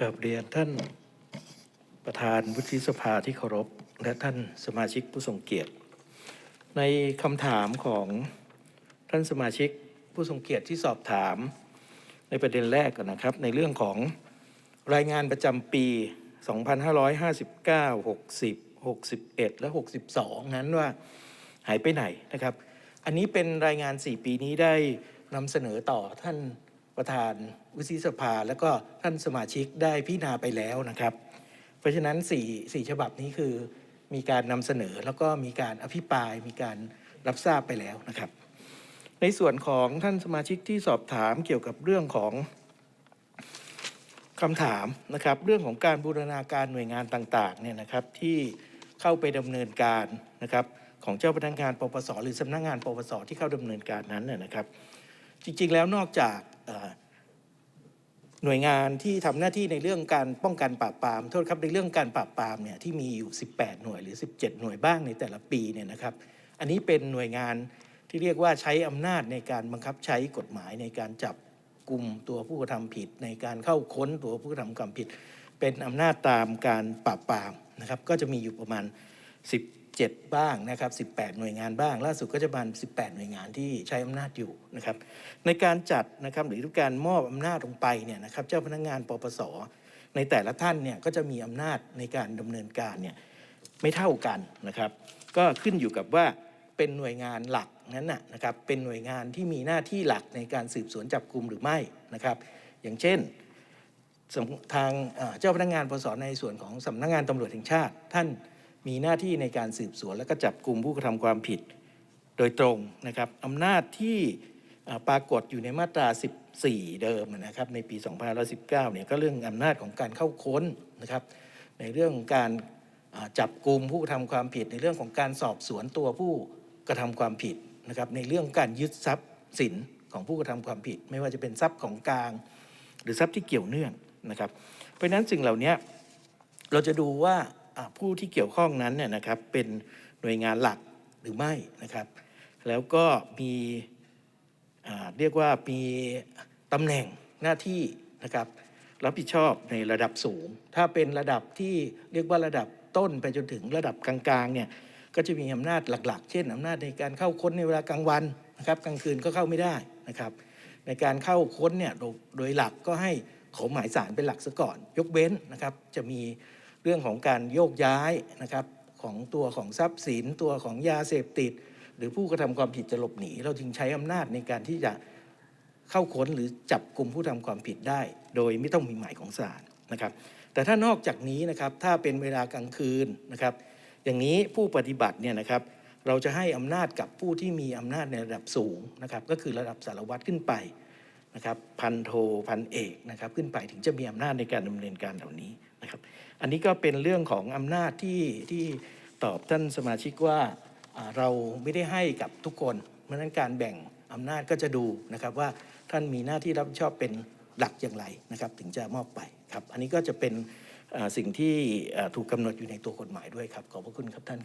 กับเรียนท่านประธานวุฒิสภาที่เคารพ และท่านสมาชิกผู้ทรงเกียรติ ในคำถามของท่านสมาชิกผู้ทรงเกียรติที่สอบถามในประเด็นแรกก่อนนะครับ ในเรื่องของรายงานประจำปี 2559 60 61 และ 62 นั้นว่าหายไปไหนนะครับ อันนี้เป็นรายงาน 4 ปีนี้ได้นำเสนอต่อท่าน ประธานวุฒิสภา และก็ท่านสมาชิกได้พิจารณาไปแล้วนะครับ เพราะฉะนั้น4 4ฉบับนี้คือมีการนำเสนอแล้วก็มีการอภิปราย มีการรับทราบไปแล้วนะครับ ในส่วนของท่านสมาชิกที่สอบถามเกี่ยวกับเรื่องของคำถามนะครับเรื่องของการบูรณาการหน่วยงานต่างๆเนี่ยนะครับที่เข้าไปดำเนินการนะครับของเจ้าพนักงานปปสหรือสำนักงานปปสที่เข้าดำเนินการนั้นน่ยนะครับ จริงๆ แล้วนอกจากหน่วยงานที่ทำหน้าที่ในเรื่องการป้องกันปราบปรามโทษครับในเรื่องการปราบปรามเนี่ยที่มีอยู่ 18 หน่วยหรือ 17 หน่วยบ้างในแต่ละปีเนี่ยนะครับ อันนี้เป็นหน่วยงานที่เรียกว่าใช้อำนาจในการบังคับใช้กฎหมายในการจับกลุ่มตัวผู้กระทำผิด ในการเข้าค้นตัวผู้กระทำความผิด เป็นอำนาจตามการปราบปรามนะครับ ก็จะมีอยู่ประมาณ 17 บ้างนะครับ 18 หน่วยงานบ้าง ล่าสุดก็จะประมาณ18 หน่วยงานที่ใช้อำนาจอยู่นะครับในการจัดนะครับหรือการมอบอำนาจลงไปเนี่ยนะครับเจ้าพนักงานปปส ในแต่ละท่านเนี่ยก็จะมีอำนาจในการดำเนินการเนี่ยไม่เท่ากันนะครับ ก็ขึ้นอยู่กับว่าเป็นหน่วยงานหลักนั้นนะนะครับเป็นหน่วยงานที่มีหน้าที่หลักในการสืบสวนจับกลุ่มหรือไม่นะครับอย่างเช่นทางเอ่อเจ้าพนักงานปปสในส่วนของสำนักงานตำรวจแห่งชาติ ท่าน มีหน้าที่ในการสืบสวน และก็จับกลุ่มผู้กระทำความผิดโดยตรงนะครับอำนาจที่ปรากฏอยู่ในมาตรา 14 เดิมนะครับในปี2019 เนี่ยก็เรื่องอำนาจของการเข้าค้นนะครับในเรื่องของการจับกลุ่มผู้กระทำความผิด ในเรื่องของการสอบสวนตัวผู้กระทำความผิดนะครับในเรื่องการยึดทรัพย์สินของผู้กระทำความผิด ไม่ว่าจะเป็นทรัพย์ของกลาง หรือทรัพย์ที่เกี่ยวเนื่องนะครับ เพราะฉะนั้นสิ่งเหล่านี้เราจะดูว่า ผู้ที่เกี่ยวข้องนั้นเนี่ยนะครับเป็นหน่วยงานหลักหรือไม่นะครับ แล้วก็มีเรียกว่ามีตำแหน่งหน้าที่นะครับรับผิดชอบในระดับสูง ถ้าเป็นระดับที่เรียกว่าระดับต้นไปจนถึงระดับกลางๆเนี่ยก็จะมีอำนาจหลักๆ เช่นอำนาจในการเข้าค้นในเวลากลางวันนะครับกลางคืนก็เข้าไม่ได้นะครับ ในการเข้าค้นเนี่ยโดยโดยหลักก็ให้ขอหมายสารเป็นหลักซะก่อน ยกเว้นนะครับจะมี เรื่องของการโยกย้ายนะครับของตัวของทรัพย์สินตัวของยาเสพติด หรือผู้กระทำความผิดจะหลบหนี เราจึงใช้อำนาจในการที่จะเข้าค้นหรือจับกลุ่มผู้ทำความผิดได้ โดยไม่ต้องมีหมายของศาลนะครับ แต่ถ้านอกจากนี้นะครับถ้าเป็นเวลากลางคืนนะครับ อย่างนี้ผู้ปฏิบัติเนี่ยนะครับ เราจะให้อำนาจกับผู้ที่มีอำนาจในระดับสูงนะครับ ก็คือระดับสารวัตรขึ้นไปนะครับพันโทพันเอกนะครับขึ้นไปถึงจะมีอำนาจในการดำเนินการเหล่านี้ นะครับ อันนี้ก็เป็นเรื่องของอำนาจที่ที่ตอบท่านสมาชิกว่าเราไม่ได้ให้กับทุกคนเพราะนั้นการแบ่งอำนาจก็จะดูนะครับว่าท่านมีหน้าที่รับผิดชอบเป็นหลักอย่างไรนะครับ ถึงจะมอบไปครับ อันนี้ก็จะเป็นสิ่งที่ถูกกำหนดอยู่ในตัวกฎหมายด้วยครับ ขอบพระคุณครับท่านครับ